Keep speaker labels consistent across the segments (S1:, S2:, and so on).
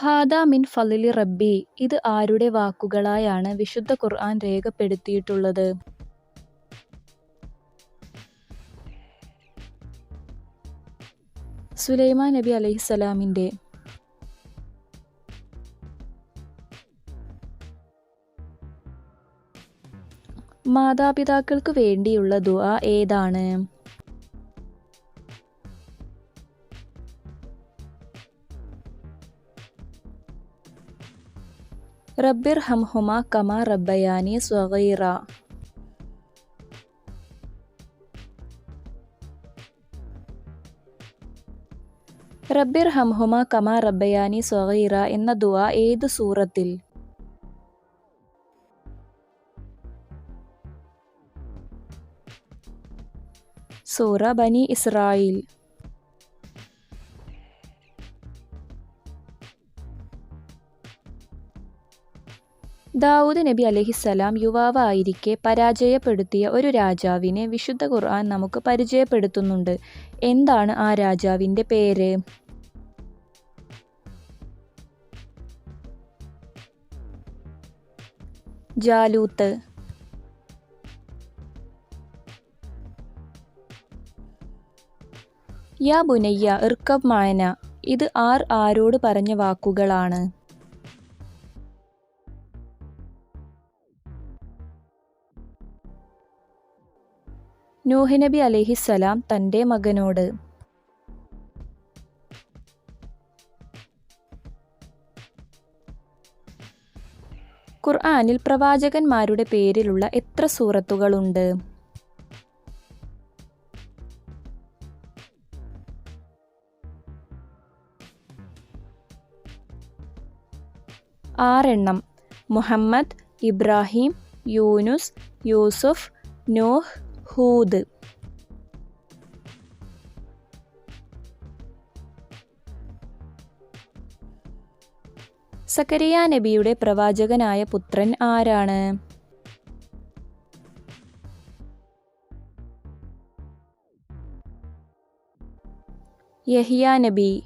S1: ഹാദാ മിൻ ഫലിലി റബ്ബി. ഇത് ആരുടെ വാക്കുകളായാണ് വിശുദ്ധ ഖുർആൻ രേഖപ്പെടുത്തിയിട്ടുള്ളത്? സുലൈമാൻ നബി അലൈഹിസ്സലാമിന്റെ മാതാപിതാക്കൾക്ക് വേണ്ടിയുള്ള ദുആ ഏതാണ്? റബ്ബിർ ഹംഹുമ കമാ റബ്ബയാനി സ്വഗീറ റബ്ബിർ ഹംഹുമ കമാ റബ്ബയാനി സ്വഗീറ എന്ന ദുആ ഏത് സൂറത്തിൽ സൂറ ബനി ഇസ്രായിൽ ദാവൂദ് നബി അലഹിസ്സലാം യുവാവായിരിക്കെ പരാജയപ്പെടുത്തിയ ഒരു രാജാവിനെ വിശുദ്ധ ഖുർആൻ നമുക്ക് പരിചയപ്പെടുത്തുന്നുണ്ട്. എന്താണ് ആ രാജാവിന്റെ പേര്? ജാലൂത്ത്. യാ ബുനയ്യ ഇർക്കബ് മായന ഇത് ആർ ആരോട് പറഞ്ഞ വാക്കുകളാണ്. നൂഹ് അലഹിസ്സലാം അലൈഹിസ്സലാം തന്റെ മകനോട്. ഖുർആാനിൽ പ്രവാചകന്മാരുടെ പേരിലുള്ള എത്ര സൂറത്തുകളുണ്ട്? ആറെണ്ണം. മുഹമ്മദ് ഇബ്രാഹിം യൂനുസ് യൂസുഫ് നോഹ് ഹൂദ്. സക്കരിയ നബിയുടെ പ്രവാചകനായ പുത്രൻ ആരാണ്? യഹിയ നബി.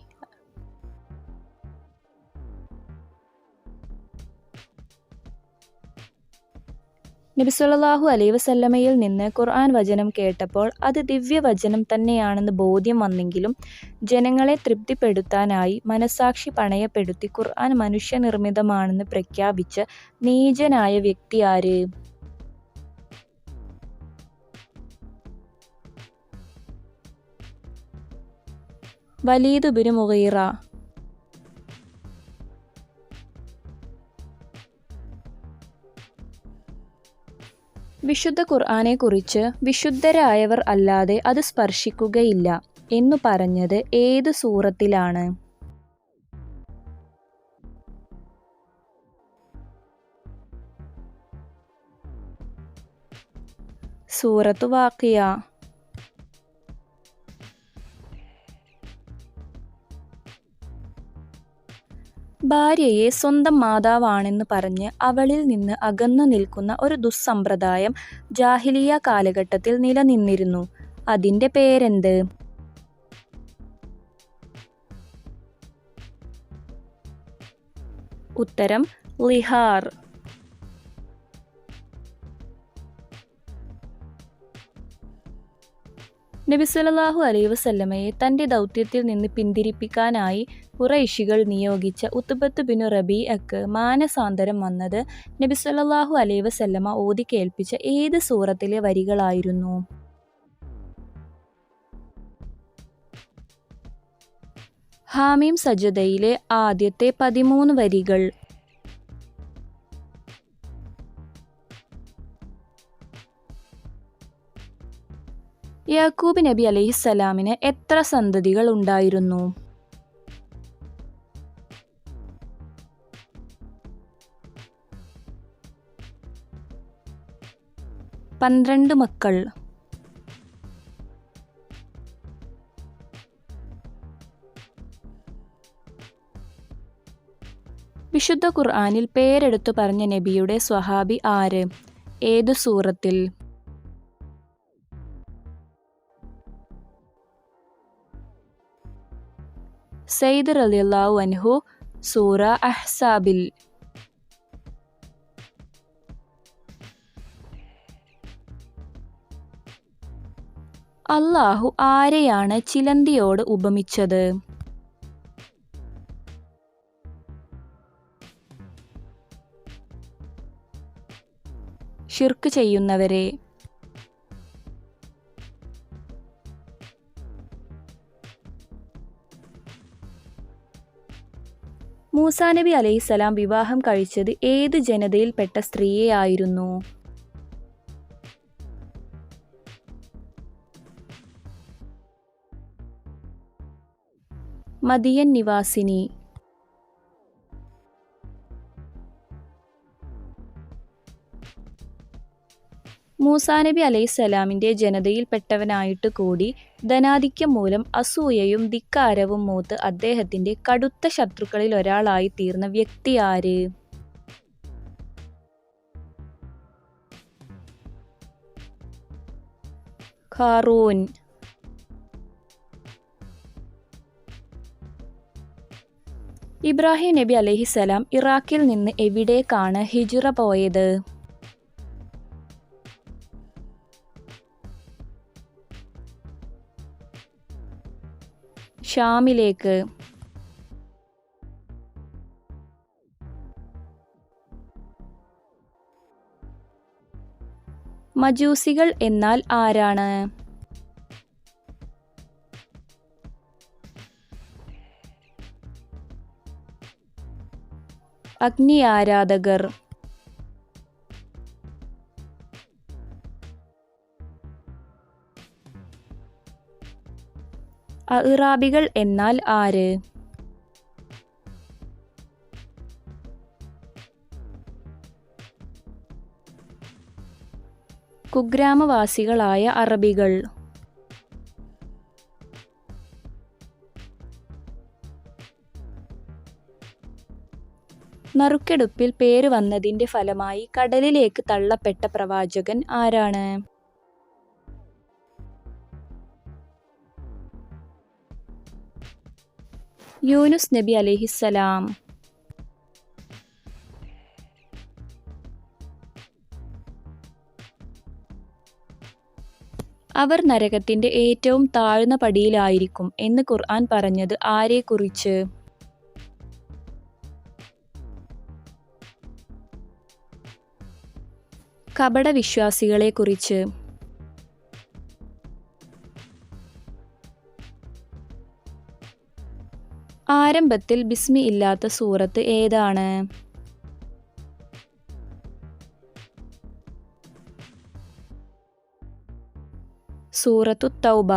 S1: നബിസുല്ലാഹു അലൈ വസല്ലമയിൽ നിന്ന് ഖുർആൻ വചനം കേട്ടപ്പോൾ അത് ദിവ്യവചനം തന്നെയാണെന്ന് ബോധ്യം വന്നെങ്കിലും ജനങ്ങളെ തൃപ്തിപ്പെടുത്താനായി മനസാക്ഷി പണയപ്പെടുത്തി ഖുർആൻ മനുഷ്യനിർമ്മിതമാണെന്ന് പ്രഖ്യാപിച്ച നീചനായ വ്യക്തി ആര്? Walid bin Mughira. വിശുദ്ധ ഖുർആാനെക്കുറിച്ച് വിശുദ്ധരായവർ അല്ലാതെ അത് സ്പർശിക്കുകയില്ല എന്നു പറഞ്ഞത് ഏത് സൂറത്തിലാണ്? സൂറത്ത് വാക്കിയ ഭാര്യയെ സ്വന്തം മാതാവാണെന്ന് പറഞ്ഞ് അവളിൽ നിന്ന് അകന്നു നിൽക്കുന്ന ഒരു ദുസ്സമ്പ്രദായം ജാഹിലിയ കാലഘട്ടത്തിൽ നിലനിന്നിരുന്നു. അതിന്റെ പേരെന്ത്? ഉത്തരം ലിഹാർ. നബി സല്ലല്ലാഹു അലൈഹി വസല്ലമയെ തന്റെ ദൗത്യത്തിൽ നിന്ന് പിന്തിരിപ്പിക്കാനായി ഖുറൈശികൾ നിയോഗിച്ച ഉത്തുബത്ത് ബിനു റബീഅക്ക് മാനസാന്തരം വന്നത് നബി സല്ലല്ലാഹു അലൈഹി വസല്ലമ ഓതി കേൾപ്പിച്ച ഏത് സൂറത്തിലെ വരികളായിരുന്നു? ഹാമീം സജദയിലെ ആദ്യത്തെ പതിമൂന്ന് വരികൾ. യാക്കൂബ് നബി അലൈഹിസ്സലാമിന് എത്ര സന്തതികൾ ഉണ്ടായിരുന്നു? പന്ത്രണ്ട് മക്കൾ. വിശുദ്ധ ഖുർആാനിൽ പേരെടുത്തു പറഞ്ഞ നബിയുടെ സ്വഹാബി ആര്? ഏത് സൂറത്തിൽ? സെയ്ദ് റലിയല്ലാഹു അൻഹു സൂറ അഹ്സാബിൽ. അല്ലാഹു ആരെയാണ് ചിലന്തിയോട് ഉപമിച്ചത്? ഷിർക്ക് ചെയ്യുന്നവരെ. മൂസാനബി അലൈഹിസലാം വിവാഹം കഴിച്ചത് ഏത് ജനതയിൽപ്പെട്ട സ്ത്രീയെയായിരുന്നു? മദിയൻ നിവാസിനി. മൂസാനബി നബി അലൈഹിസ്സലാമിന്റെ ജനതയിൽപ്പെട്ടവനായിട്ട് കൂടി ധനാധിക്യം മൂലം അസൂയയും ധിക്കാരവും മൂത്ത് അദ്ദേഹത്തിന്റെ കടുത്ത ശത്രുക്കളിൽ ഒരാളായി തീർന്ന വ്യക്തി ആര്? ഖാറൂൻ. ഇബ്രാഹിം നബി അലൈഹിസലാം ഇറാഖിൽ നിന്ന് എവിടേക്കാണ് ഹിജുറ പോയത്? ഷാമിലേക്ക്. മജൂസികൾ എന്നാൽ ആരാണ്? അഗ്നി ആരാധകർ അഹ്റാബികൾ എന്നാൽ ആര്? കുഗ്രാമവാസികളായ അറബികൾ. നറുക്കെടുപ്പിൽ പേര് വന്നതിന്റെ ഫലമായി കടലിലേക്ക് തള്ളപ്പെട്ട പ്രവാചകൻ ആരാണ്? യൂനുസ് നബി അലൈഹിസ്സലാം. അവർ നരകത്തിന്റെ ഏറ്റവും താഴ്ന്ന പടിയിലായിരിക്കും എന്ന് ഖുർആൻ പറഞ്ഞത് ആരെക്കുറിച്ച്? കപട വിശ്വാസികളെക്കുറിച്ച് ആരംഭത്തിൽ ബിസ്മി ഇല്ലാത്ത സൂറത്ത് ഏതാണ്? സൂറത്തു തൗബ